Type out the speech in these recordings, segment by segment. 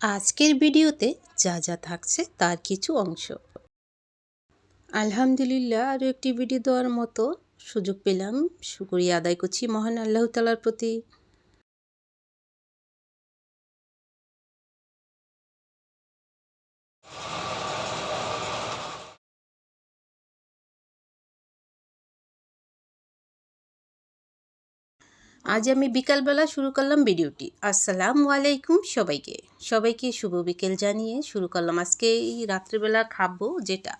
আজকের ভিডিওতে যা যা থাকছে তার কিছু অংশ। আলহামদুলিল্লাহ আরও একটি ভিডিও দেওয়ার মতো সুযোগ পেলাম। শুকরিয়া আদায় করছি মহান আল্লাহ তালার প্রতি। আজ আমি বিকালবেলা শুরু করলাম ভিডিওটি। আসসালামু আলাইকুম সবাইকে। সবাইকে শুভ বিকেল জানিয়ে শুরু করলাম আজকে এই রাত্রিবেলা খাব যেটা।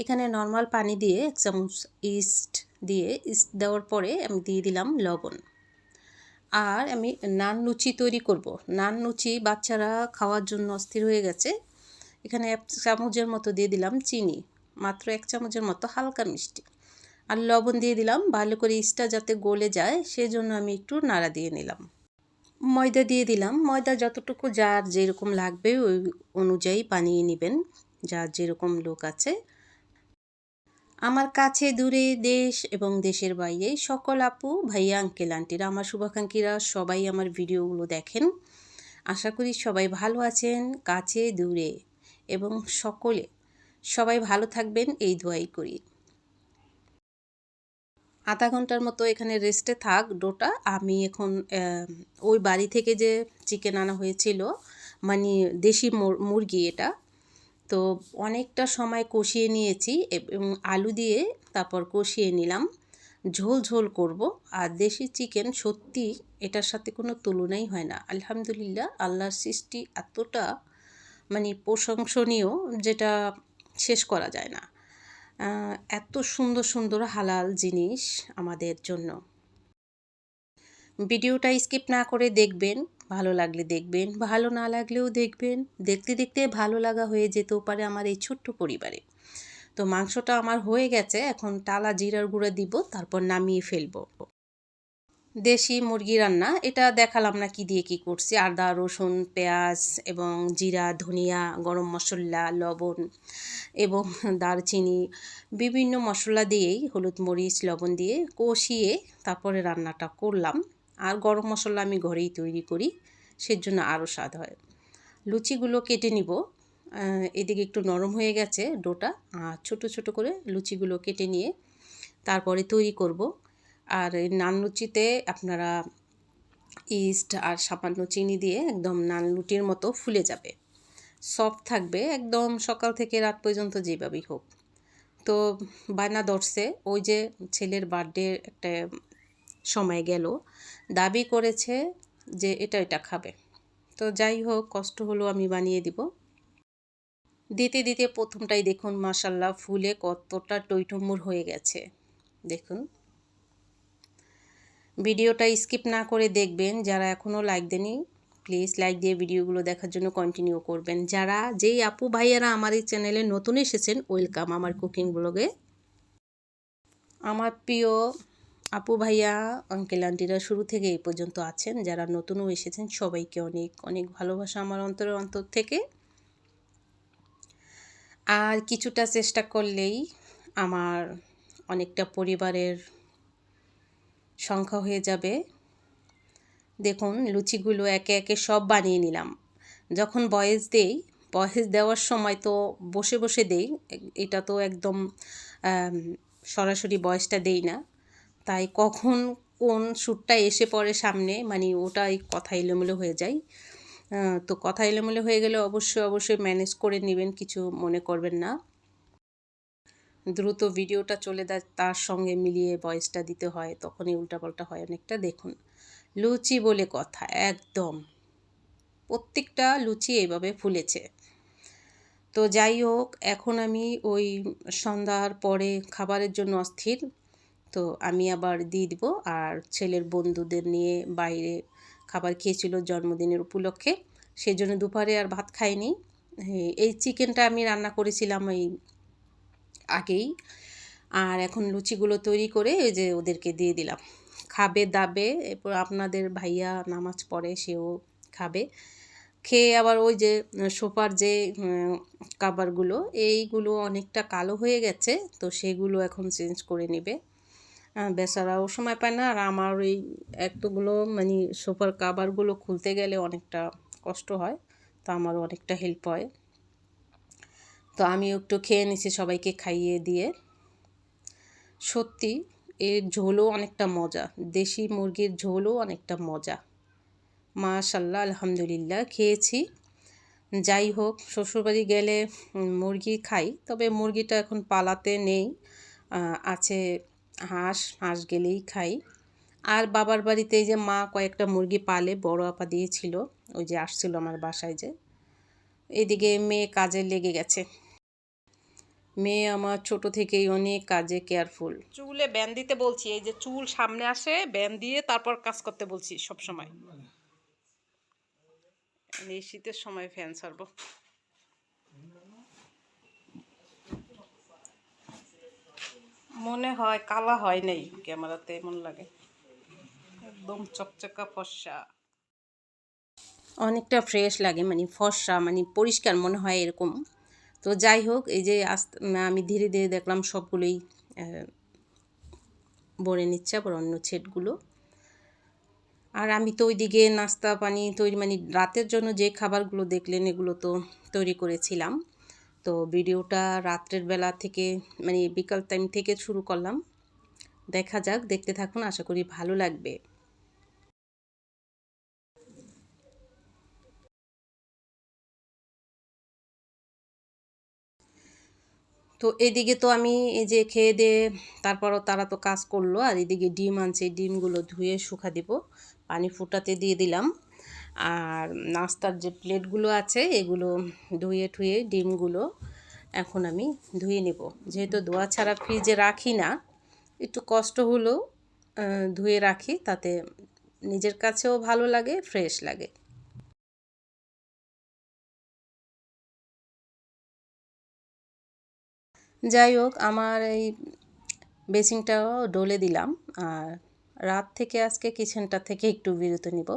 এখানে নর্মাল পানি দিয়ে এক চামচ ইস্ট দিয়ে, ইস্ট দেওয়ার পরে আমি দিয়ে দিলাম লবণ। আর আমি নান লুচি তৈরি করব। নান লুচি বাচ্চারা খাওয়ার জন্য অস্থির হয়ে গেছে। এখানে এক চামচের মতো দিয়ে দিলাম চিনি, মাত্র এক চামচের মতো হালকা মিষ্টি। আর লবণ দিয়ে দিলাম, ভালো করে ইস্টটা যাতে গলে যায়, সেজন্য আমি একটু নাড়া দিয়ে নিলাম। ময়দা দিয়ে দিলাম। ময়দা যতটুকু যার যেরকম লাগবে ওই অনুযায়ী বানিয়ে নেবেন, যার যেরকম লোক আছে। আমার কাছে, দূরে দেশ এবং দেশের বাইরে সকল আপু, ভাইয়া, আঙ্কেল, আন্টিরা, আমার শুভাকাঙ্ক্ষীরা সবাই আমার ভিডিওগুলো দেখেন। আশা করি সবাই ভালো আছেন, কাছে, দূরে এবং সকলে সবাই ভালো থাকবেন, এই দোয়াই করি। আধা ঘণ্টার মতো এখানে রেস্টে থাক ডোটা। আমি এখন ওই বাড়ি থেকে যে চিকেন আনা হয়েছিল মানে দেশি মুরগি এটা, তো অনেকটা সময় কষিয়ে নিয়েছি, এবং আলু দিয়ে তারপর কষিয়ে নিলাম। ঝোল ঝোল করব। আর দেশি চিকেন সত্যি এটার সাথে কোনো তুলনাই হয় না। আলহামদুলিল্লাহ, আল্লাহর সৃষ্টি এতটা মানে প্রশংসনীয়, যেটা শেষ করা যায় না। এত সুন্দর সুন্দর হালাল জিনিস আমাদের জন্য। ভিডিওটা স্কিপ না করে দেখবেন, ভালো লাগলে দেখবেন, ভালো না লাগলেও দেখবেন। দেখতে দেখতে ভালো লাগা হয়ে যেতেও পারে আমার এই ছোট্ট পরিবারে। তো মাংসটা আমার হয়ে গেছে, এখন টালা জিরার গুঁড়া দিব, তারপর নামিয়ে ফেলব। দেশি মুরগি রান্না, এটা দেখালাম না কি দিয়ে কি করছি। আদা, রসুন, পেঁয়াজ এবং জিরা, ধনিয়া, গরম মশলা, লবণ এবং দারচিনি বিভিন্ন মশলা দিয়েই হলুদ মরিচ, লবণ দিয়ে কষিয়ে তারপরে রান্নাটা করলাম। আর গরম মশলা আমি ঘরেই তৈরি করি, সেজন্য আরও স্বাদ হয়। লুচিগুলো কেটে নিব। এদিকে একটু নরম হয়ে গেছে ডোটা। আর ছোটো ছোটো করে লুচিগুলো কেটে নিয়ে তারপরে তৈরি করব। আর এই নান লুচিতে আপনারা ইস্ট আর সামান্য চিনি দিয়ে একদম নান লুটির মতো ফুলে যাবে। সফট থাকবে একদম সকাল থেকে রাত পর্যন্ত যেভাবেই হোক। তো বায়না ধরছে ওই যে ছেলের বার্থডে একটা সময় গেল, দাবি করেছে যে এটা এটা খাবে। তো যাই হোক, কষ্ট হলো আমি বানিয়ে দিব। দিতে দিতে প্রথমটাই দেখুন মাসাল্লাহ ফুলে কতটা টইটুমুর হয়ে গেছে। দেখুন। ভিডিওটা স্কিপ না করে দেখবেন। যারা এখনও লাইক দেনি প্লিজ লাইক দিয়ে ভিডিওগুলো দেখার জন্য কন্টিনিউ করবেন। যারা, যেই আপু ভাইয়ারা আমার এই চ্যানেলে নতুন এসেছেন ওয়েলকাম আমার কুকিং ব্লগে আমার প্রিয় আপু ভাইয়া আঙ্কেল আন্টিরা শুরু থেকে এই পর্যন্ত আছেন। যারা নতুনও এসেছেন, সবাইকে অনেক অনেক ভালোবাসা আমার অন্তরের অন্তর থেকে। আর কিছুটা চেষ্টা করলেই আমার অনেকটা পরিবারের সংখ্যা হয়ে যাবে। দেখুন, লুচিগুলো একে একে সব বানিয়ে নিলাম। যখন বয়েস দেই, বয়েস দেওয়ার সময় তো বসে বসে দেই, এটা তো একদম সরাসরি বয়সটা দেই না। তাই কখন কোন শ্যুটটা এসে পড়ে সামনে মানে ওটাই কথা এলোমেলো হয়ে যায়। তো কথা এলোমেলো হয়ে গেলে অবশ্যই অবশ্যই ম্যানেজ করে নেবেন, কিছু মনে করবেন না। দ্রুত ভিডিওটা চলে যায় তার সঙ্গে মিলিয়ে ভয়েসটা দিতে হয়, তখনই উল্টাপাল্টা হয় অনেকটা। দেখুন, লুচি বলে কথা, একদম। প্রত্যেকটা লুচি এইভাবে ফুলেছে। তো যাই হোক, এখন আমি ওই সন্ধ্যার পরে খাবারের জন্য অস্থির। তো আমি আবার দিয়ে দিব, আর ছেলের বন্ধুদের নিয়ে বাইরে খাবার খেয়েছিল জন্মদিনের উপলক্ষে। সেই জন্য দুপুরে আর ভাত খাইনি। এই চিকেনটা আমি রান্না করেছিলাম এই আগেই। আর এখন লুচিগুলো তৈরি করে ওই যে ওদেরকে দিয়ে দিলাম। খাবে দাবে, এরপর আপনাদের ভাইয়া নামাজ পড়ে সেও খাবে। খেয়ে আবার ওই যে সোফার যে কাবারগুলো, এইগুলো অনেকটা কালো হয়ে গেছে, তো সেগুলো এখন চেঞ্জ করে নেবে। বেচারাও সময় পায় না, আর আমার ওই একটুগুলো মানে সোফার কাবারগুলো খুলতে গেলে অনেকটা কষ্ট হয়, তো আমারও অনেকটা হেল্প হয়। তো আমি একটু খেয়ে নিছি সবাইকে খাইয়ে দিয়ে। সত্যি, এর ঝোলও অনেকটা মজা। দেশি মুরগির ঝোলও অনেকটা মজা। মাশাল্লাহ, আলহামদুলিল্লাহ, খেয়েছি। যাই হোক, শ্বশুরবাড়ি গেলে মুরগি খাই, তবে মুরগিটা এখন পালাতে নেই। আছে হাঁস হাঁস গেলেই খাই। আর বাবার বাড়িতে যে মা কয়েকটা মুরগি পালে, বড় আপা দিয়েছিল, ওই যে আসছিল আমার বাসায় যে। এদিকে মেয়ে কাজে লেগে গেছে। মেয়ে আমার ছোট থেকেই অনেক কাজে কেয়ারফুল চুলে ব্যান দিতে বলছি এই যে চুল সামনে আসে ব্যান দিয়ে তারপর কাজ করতে বলছি সব সময় এই শীতের সময় ফ্যান ছাড়বো। মনে হয় কালা হয় নাই ক্যামেরাতে এমন লাগে। একদম চকচকা ফর্সা। অনেকটা ফ্রেশ লাগে মানে ফর্সা মানে পরিষ্কার মনে হয় এরকম। তো যাই হোক, এই যে আস্তে আমি ধীরে ধীরে দেখলাম সবগুলোই বনে নিচ্ছে আবার অন্য ছেটগুলো আর আমি তো ওইদিকে নাস্তা, পানি তৈরি মানে রাতের জন্য যে খাবারগুলো দেখলেন, এগুলো তো তৈরি করেছিলাম। তো ভিডিওটা রাত্রের বেলা থেকে মানে বিকাল টাইম থেকে শুরু করলাম। দেখা যাক, দেখতে থাকুন, আশা করি ভালো লাগবে। তো এদিকে তো আমি এই যে খেয়ে দিয়ে তারপরও তারা তো কাজ করল, আর এদিকে ডিম আনছে, ডিমগুলো ধুয়ে শুকা দিব। পানি ফুটাতে দিয়ে দিলাম। আর নাস্তার যে প্লেটগুলো আছে, এগুলো ধুয়ে ঠুয়ে ডিমগুলো এখন আমি ধুয়ে নেব। যেহেতু ধোয়া ছাড়া ফ্রিজে রাখি না, একটু কষ্ট হলেও ধুয়ে রাখি, তাতে নিজের কাছেও ভালো লাগে, ফ্রেশ লাগে। যাই হোক, আমার এই বেসিংটাও ডলে দিলাম। আর রাত থেকে আজকে কিচেনটা থেকে একটু বিরত নিব।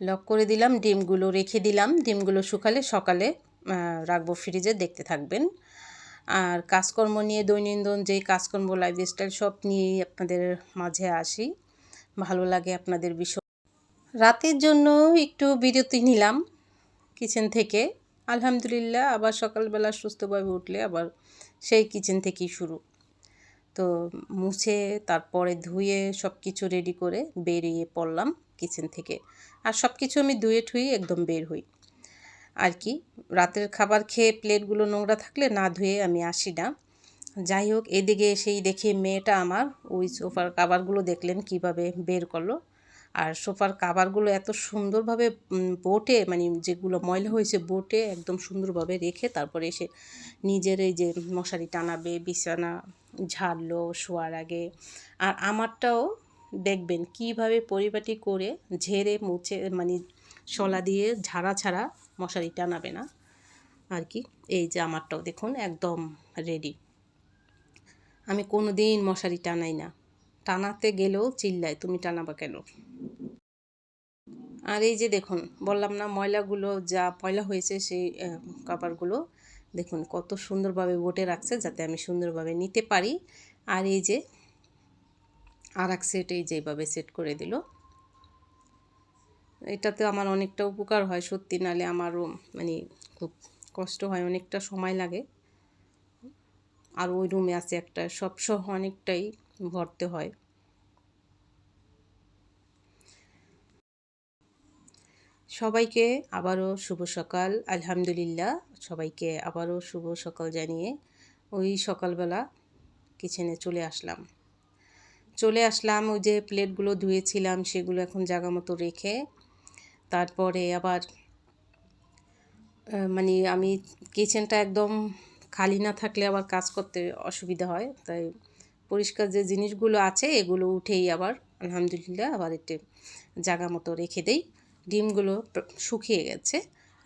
লক করে দিলাম, ডিমগুলো রেখে দিলাম। ডিমগুলো শুকালে সকালে রাখব ফ্রিজে, দেখতে থাকবেন। আর কাজকর্ম নিয়ে, দৈনন্দিন যেই কাজকর্ম লাইফ স্টাইল সব নিয়েই আপনাদের মাঝে আসি। ভালো লাগে আপনাদের বিষয়। রাতের জন্য একটু বিরতি নিলাম কিচেন থেকে। আলহামদুলিল্লাহ, আবার সকালবেলা সুস্থভাবে উঠলে আবার সেই কিচেন থেকেই শুরু। তো মুছে তারপরে ধুয়ে সব কিছু রেডি করে বেরিয়ে পড়লাম কিচেন থেকে। আর সব কিছু আমি ধুয়ে ঠুয়ে একদম বের হই। আর কি, রাতের খাবার খেয়ে প্লেটগুলো নোংরা থাকলে না ধুয়ে আমি আসি না। যাই হোক, এদিকে সেই দেখি মেয়েটা আমার, ওই সোফার কাবারগুলো দেখলেন কীভাবে বের করল। আর সোফার কাভারগুলো এত সুন্দরভাবে বোটে মানে যেগুলো ময়লা হয়েছে বোটে, একদম সুন্দরভাবে রেখে তারপরে এসে নিজের এই যে মশারি টানাবে, বিছানা ঝাড়লো, শোয়ার আগে। আর আমারটাও দেখবেন কীভাবে পরিপাটি করে ঝেড়ে, মুছে মানে শলা দিয়ে ঝাড়া ছাড়া মশারি টানাবে না। আর কি, এই যে আমারটাও দেখুন একদম রেডি আমি কোনো দিন মশারি টানাই না। টানাতে গেলেও চিল্লায়, তুমি টানাবা কেন? আর এই যে দেখুন, বললাম না ময়লাগুলো যা পয়লা হয়েছে সেই কাপড়গুলো দেখুন কত সুন্দরভাবে বোটে রাখছে যাতে আমি সুন্দরভাবে নিতে পারি। আর এই যে আর এক সেট এই যেভাবে সেট করে দিল। এটাতে আমার অনেকটা উপকার হয় সত্যি, নালে আমারও মানে খুব কষ্ট হয়, অনেকটা সময় লাগে। আর ওই রুমে আছে একটা সবসহ অনেকটাই ভরতে হয়। সবাইকে আবারও শুভ সকাল। আলহামদুলিল্লাহ, সবাইকে আবারও শুভ সকাল জানিয়ে ওই সকালবেলা কিচেনে চলে আসলাম। চলে আসলাম, ওই যে প্লেটগুলো ধুয়েছিলাম, সেগুলো এখন জায়গা মতো রেখে তারপরে আবার মানে আমি কিচেনটা একদম খালি না থাকলে আবার কাজ করতে অসুবিধা হয়। তাই পরিষ্কার যে জিনিসগুলো আছে, এগুলো উঠেই আবার আলহামদুলিল্লাহ আবার একটু জায়গা মতো রেখে দেই। ডিমগুলো শুকিয়ে গেছে।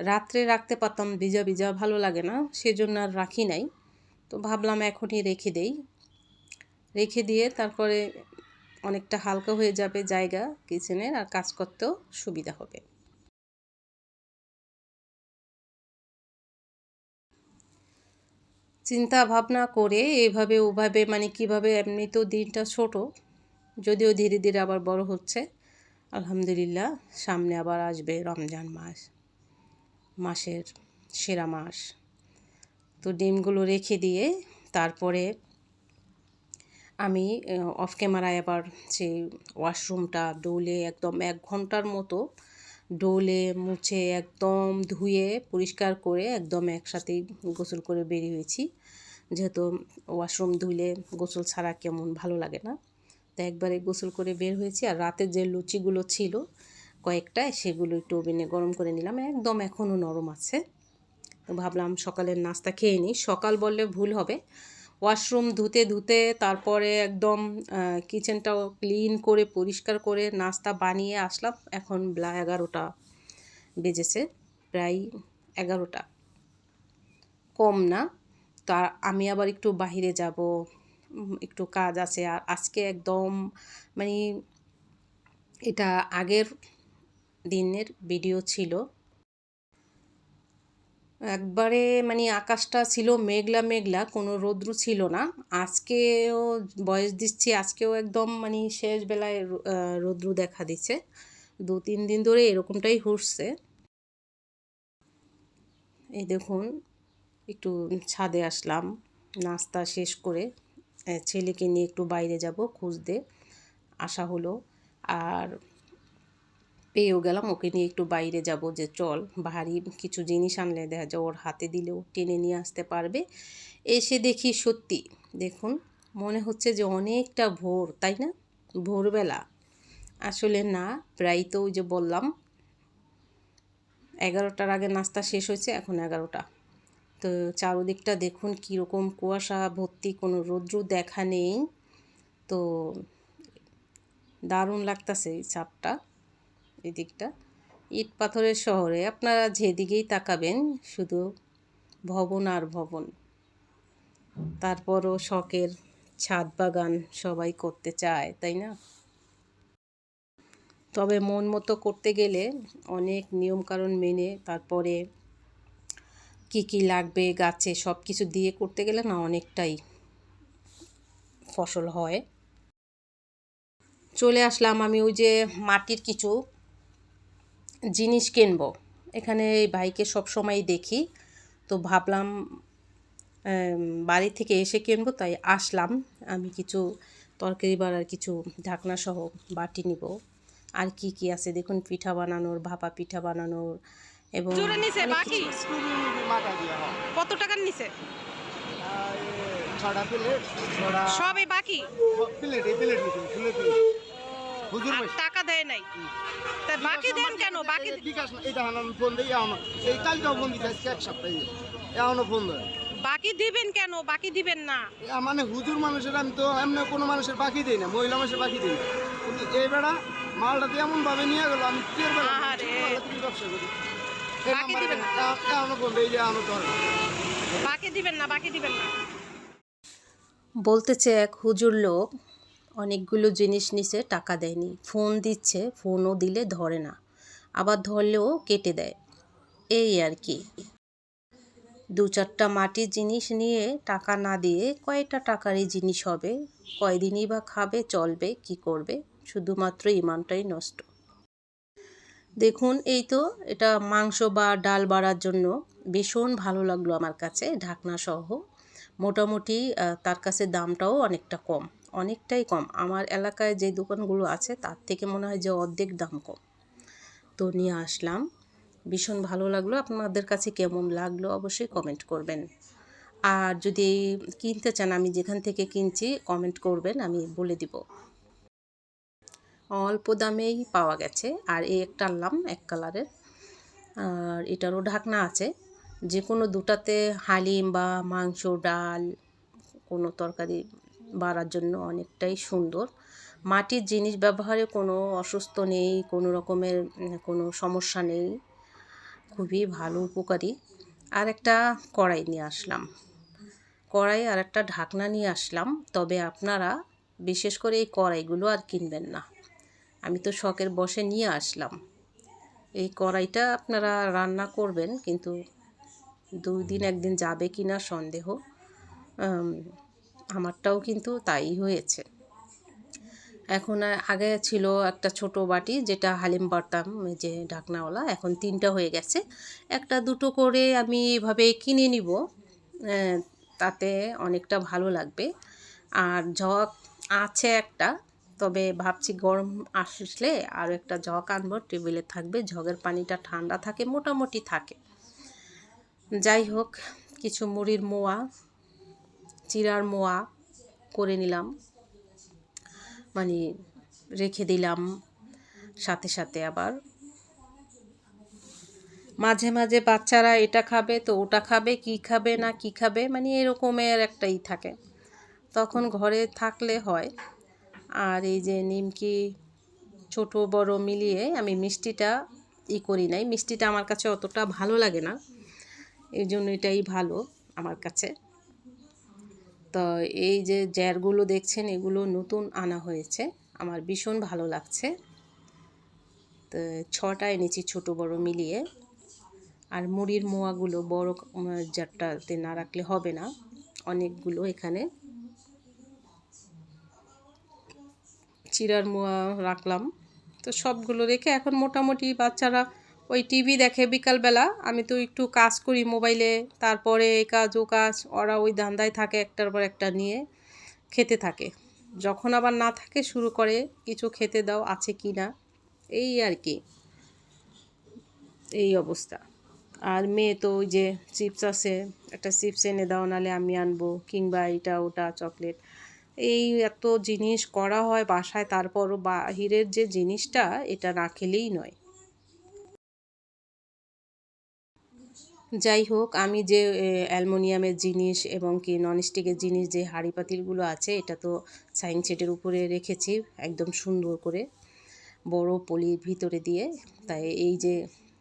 রাত্রে রাখতে পারতাম ভিজা ভিজা, ভালো লাগে না, সেজন্য আর রাখি নাই। তো ভাবলাম এখনই রেখে দেই। রেখে দিয়ে তারপরে অনেকটা হালকা হয়ে যাবে জায়গা কিচেনের, আর কাজ করতেও সুবিধা হবে। চিন্তা ভাবনা করে এইভাবে ওভাবে মানে কীভাবে, এমনিতেও দিনটা ছোট, যদিও ধীরে ধীরে আবার বড় হচ্ছে। আলহামদুলিল্লাহ, সামনে আবার আসবে রমজান মাস, মাসের সেরা মাস। তো ডিমগুলো রেখে দিয়ে তারপরে আমি অফ ক্যামেরায় আবার সেই ওয়াশরুমটা ডোলে একদম এক ঘণ্টার মতো ডোলে মুছে একদম ধুয়ে পরিষ্কার করে একদম একসাথেই গোসল করে বেরিয়ে হয়েছি যেহেতু ওয়াশরুম ধুইলে গোসল ছাড়া কেমন ভালো লাগে না। তো একবারে গোসল করে বের হয়েছি আর রাতে যে লুচিগুলো ছিল কয়েকটা, সেগুলো একটু ওভেনে গরম করে নিলাম। একদম এখনও নরম আছে। তো ভাবলাম সকালের নাস্তা খেয়ে নিই। সকাল বললে ভুল হবে। ওয়াশরুম ধুতে ধুতে তারপরে একদম কিচেনটাও ক্লিন করে, পরিষ্কার করে নাস্তা বানিয়ে আসলাম। এখন বেলা এগারোটা বেজেছে, প্রায় এগারোটা। কম না। তা আমি আবার একটু বাহিরে যাব। একটু কাজ আছে। আর আজকে একদম মানে এটা আগের দিনের ভিডিও ছিল। একবারে মানে আকাশটা ছিল মেঘলা মেঘলা, কোনো রৌদ্র ছিল না। আজকেও বয়স দিচ্ছি, আজকেও একদম মানে শেষ বেলায় রৌদ্র দেখা দিচ্ছে। দু, তিন দিন ধরে এরকমটাই ঘুরছে এই দেখুন, একটু ছাদে আসলাম, নাস্তা শেষ করে। ছেলেকে নিয়ে একটু বাইরে যাব খুঁজতে। আসা হলো। আর পেয়েও গেলাম, ওকে নিয়ে একটু বাইরে যাব যে চল ভারী কিছু জিনিস আনলে দেখা যায় ওর হাতে দিলেও টেনে নিয়ে আসতে পারবে। এসে দেখি সত্যি, দেখুন, মনে হচ্ছে যে অনেকটা ভোর, তাই না? ভোরবেলা। আসলে না, প্রায় তো ওই যে বললাম, এগারোটার আগে নাস্তা শেষ হয়েছে, এখন এগারোটা। তো চারোদিকটা দেখুন কীরকম কুয়াশা ভর্তি, কোনো রৌদ্র দেখা নেই। তো দারুণ লাগতেছে এই চাপটা এদিকটা। ইট পাথরের শহরে আপনারা যেদিকেই তাকাবেন, শুধু ভবন আর ভবন। তারপরও শখের ছাদ বাগান সবাই করতে চায়, তাই না? তবে মন মতো করতে গেলে অনেক নিয়মকানুন মেনে তারপরে কি কি লাগবে গাছে সব কিছু দিয়ে করতে গেলে না অনেকটাই ফসল হয়। চলে আসলাম আমি ওই যে মাটির কিছু জিনিস কিনবো। এখানে এই ভাইকে সবসময় দেখি। তো ভাবলাম বাড়ি থেকে এসে কিনবো, তাই আসলাম। আমি কিছু তরকারি বাড়ার কিছু ঢাকনা সহ বাটি নিব। আর কি কি আছে দেখুন, পিঠা বানানোর, ভাপা পিঠা বানানোর এবং কত টাকার নিছে? সবই বাকি? প্লেট এই প্লেট নিতেন ফুলের প্লেট। হুজুর ভাই। টাকা দেয় নাই? তা বাকি দেন কেন? বাকি বিকাশ না এটা হানান ফোন দেই এই কালকেও ফোন দিতে এক সপ্তাহ। এখনও ফোন দেয়। বাকি দিবেন কেন? বাকি দিবেন না। মানে হুজুর মানুষের আমি তো এমনি কোনো মানুষের বাকি দিই না মহিলা মানুষের বাকি দিই না। কিন্তু এই বেড়া মালটা তো এমন ভাবে নিয়ে গেল আমি। ব্যবসা করি? বলতেছে এক হুজুর লোক, অনেকগুলো জিনিস নিছে, টাকা দেয়নি। ফোন দিচ্ছে, ফোনও দিলে ধরে না। আবার ধরলেও কেটে দেয়। এই আর কি। দু চারটা মাটির জিনিস নিয়ে টাকা না দিয়ে কয়টা টাকারই জিনিস হবে? কয়দিনই বা খাবে, চলবে, কি করবে? শুধুমাত্র ইমানটাই নষ্ট। দেখুন, এই তো এটা মাংস বা ডাল বাড়ার জন্য ভীষণ ভালো লাগল আমার কাছে ঢাকনা সহ। মোটামুটি তার কাছে দামটাও অনেকটা কম, অনেকটাই কম। আমার এলাকায় যে দোকানগুলো আছে, তার থেকে মনে হয় যে অর্ধেক দাম কম। তো নিয়ে আসলাম। ভীষণ ভালো লাগল। আপনাদের কাছে কেমন লাগল অবশ্যই কমেন্ট করবেন। আর যদি কিনতে চান, আমি যেখান থেকে কিনছি, কমেন্ট করবেন, আমি বলে দিব। অল্প দামেই পাওয়া গেছে। আর এই একটা আনলাম এক কালারের। আর এটারও ঢাকনা আছে। যে কোনো দুটাতে হালিম বা মাংস, ডাল, কোনো তরকারি বাড়ার জন্য অনেকটাই সুন্দর। মাটির জিনিস ব্যবহারে কোনো অসুস্থ নেই, কোনো রকমের কোনো সমস্যা নেই। খুবই ভালো উপকারী। আর একটা কড়াই নিয়ে আসলাম। কড়াই আর একটা ঢাকনা নিয়ে আসলাম। তবে আপনারা বিশেষ করে এই কড়াইগুলো আর কিনবেন না। আমি তো শখের বসে নিয়ে আসলাম। এই কড়াইটা আপনারা রান্না করবেন, কিন্তু দুই দিন একদিন যাবে কি না সন্দেহ আমারটাও কিন্তু তাই হয়েছে। এখন আগে ছিল একটা ছোট বাটি, যেটা হালিম ওই যে ঢাকনাওয়ালা, এখন তিনটা হয়ে গেছে। একটা দুটো করে আমি এভাবে কিনে নিব তাতে অনেকটা ভালো লাগবে। আর জগ আছে একটা তবে ভাবছি গরম আসলে আর একটা জগ আনব টেবিলে থাকবে, জগের পানিটা ঠান্ডা থাকে, মোটামুটি থাকে। যাই হোক, কিছু মুড়ির মোয়া, চিরার মোয়া করে নিলাম। মানে রেখে দিলাম সাথে সাথে আবার। মাঝে মাঝে বাচ্চারা এটা খাবে তো ওটা খাবে, কি খাবে না কি খাবে মানে এরকমের একটাই থাকে। তখন ঘরে থাকলে হয়। আর এই যে নিমকি ছোট, বড় মিলিয়ে আমি মিষ্টিটা ই করি নাই। মিষ্টিটা আমার কাছে অতটা ভালো লাগে না। এই জন্য এটাই ভালো আমার কাছে। তো এই যে জ্যারগুলো দেখছেন, এগুলো নতুন আনা হয়েছে। আমার ভীষণ ভালো লাগছে। তো ছটা এনেছি ছোট, বড় মিলিয়ে। আর মুড়ির মোয়াগুলো বড় জারটাতে না রাখলে হবে না। অনেকগুলো এখানে চিরার মোয়া রাখলাম। তো সবগুলো রেখে এখন মোটামুটি বাচ্চারা ওই টিভি দেখে বিকালবেলা। আমি তো একটু কাজ করি মোবাইলে, তারপরে এই কাজ, ও কাজ, ওরা ওই ধান্দায় থাকে একটার পর একটা নিয়ে খেতে থাকে। যখন আবার না থাকে শুরু করে, কিছু খেতে দাও, আছে কি না? এই আর কি। এই অবস্থা। আর মেয়ে তো ওই যে চিপস আছে, একটা চিপস এনে দাও, নালে আমি আনব, কিংবা এটা, ওটা, চকলেট। এই এত জিনিস করা হয় বাসায়, তারপরও বাহিরের যে জিনিসটা, এটা না খেলেই নয়। যাই হোক, আমি যে অ্যালমোনিয়ামের জিনিস এবং কি ননস্টিকের জিনিস, যে হাঁড়ি পাতিলগুলো আছে, এটা তো সাইন সেটের উপরে রেখেছি, একদম সুন্দর করে বড় পলির ভিতরে দিয়ে। তাই এই যে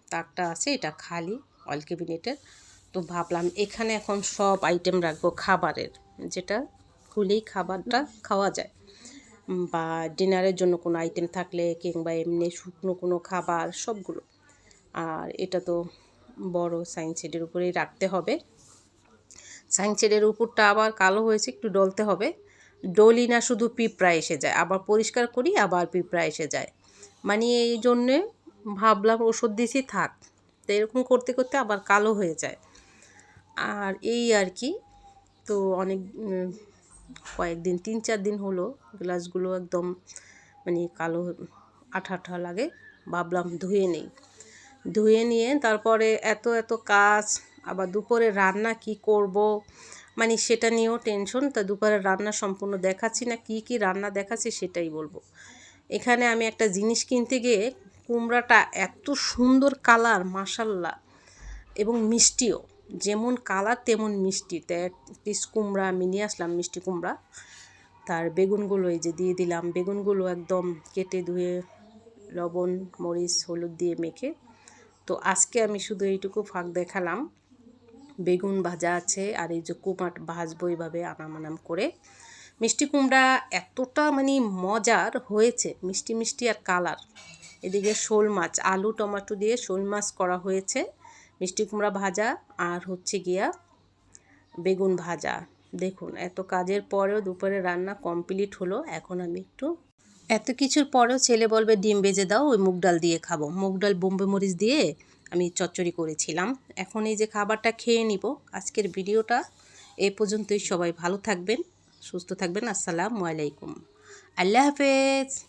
তাকটা আছে, এটা খালি অয়েল ক্যাবিনেটের তো ভাবলাম এখানে এখন সব আইটেম রাখব খাবারের, যেটা খুলেই খাবারটা খাওয়া যায়। বা ডিনারের জন্য কোনো আইটেম থাকলে কিংবা এমনি শুকনো কোনো খাবার সবগুলো। আর এটা তো বড় সাইন সেটের উপরেই রাখতে হবে। সাইন সেটের উপরটা আবার কালো হয়েছে, একটু ডলতে হবে। ডলি না শুধু পিঁপড়া এসে যায়, আবার পরিষ্কার করি, আবার পিঁপড়া এসে যায়। মানে এই জন্যে ভাবলাম ওষুধ দিছি, থাক। তো এরকম করতে করতে আবার কালো হয়ে যায়। আর এই আর কি, তো অনেক কয়েকদিন, তিন চার দিন হলো গ্লাসগুলো একদম মানে কালো আঠা আঠা লাগে, ভাবলাম ধুয়ে নেই। ধুয়ে নিয়ে তারপরে এত এত কাজ, আবার দুপুরে রান্না কি করব? মানে সেটা নিয়েও টেনশন তা দুপুরে রান্না সম্পূর্ণ দেখাচ্ছি না, কি কি রান্না দেখাচ্ছি সেটাই বলব। এখানে আমি একটা জিনিস কিনতে গিয়ে কুমড়াটা এত সুন্দর কালার মাসাল্লাহ এবং মিষ্টিও। যেমন কালার, তেমন মিষ্টি। তো এক পিস কুমড়া, আমি নিয়ে আসলাম মিষ্টি কুমড়া। তার বেগুনগুলো এই যে দিয়ে দিলাম। বেগুনগুলো একদম কেটে ধুয়ে লবণ, মরিচ, হলুদ দিয়ে মেখে। তো আজকে আমি শুধু এইটুকু ফাঁক দেখালাম। বেগুন ভাজা আছে আর এই যে কুমাট ভাজবো এইভাবে আনাম আনাম করে। মিষ্টি কুমড়া এতটা মানে মজার হয়েছে, মিষ্টি মিষ্টি আর কালার। এদিকে শোল মাছ, আলু, টমেটো দিয়ে শোল মাছ করা হয়েছে। মিষ্টি কুমড়া ভাজা আর হচ্ছে গিয়া বেগুন ভাজা। দেখুন, এত কাজের পরেও দুপুরে রান্না কমপ্লিট হলো। এখন আমি একটু এত কিছুর পরেও ছেলে বলবে, ডিম বেজে দাও, ওই মুগ ডাল দিয়ে খাব। মুগ ডাল, বোম্বে মরিচ দিয়ে আমি চচ্চড়ি করেছিলাম। এখন এই যে খাবারটা খেয়ে নিব। আজকের ভিডিওটা এ পর্যন্তই। সবাই ভালো থাকবেন, সুস্থ থাকবেন। আসসালামু আলাইকুম। আল্লাহ হাফেজ।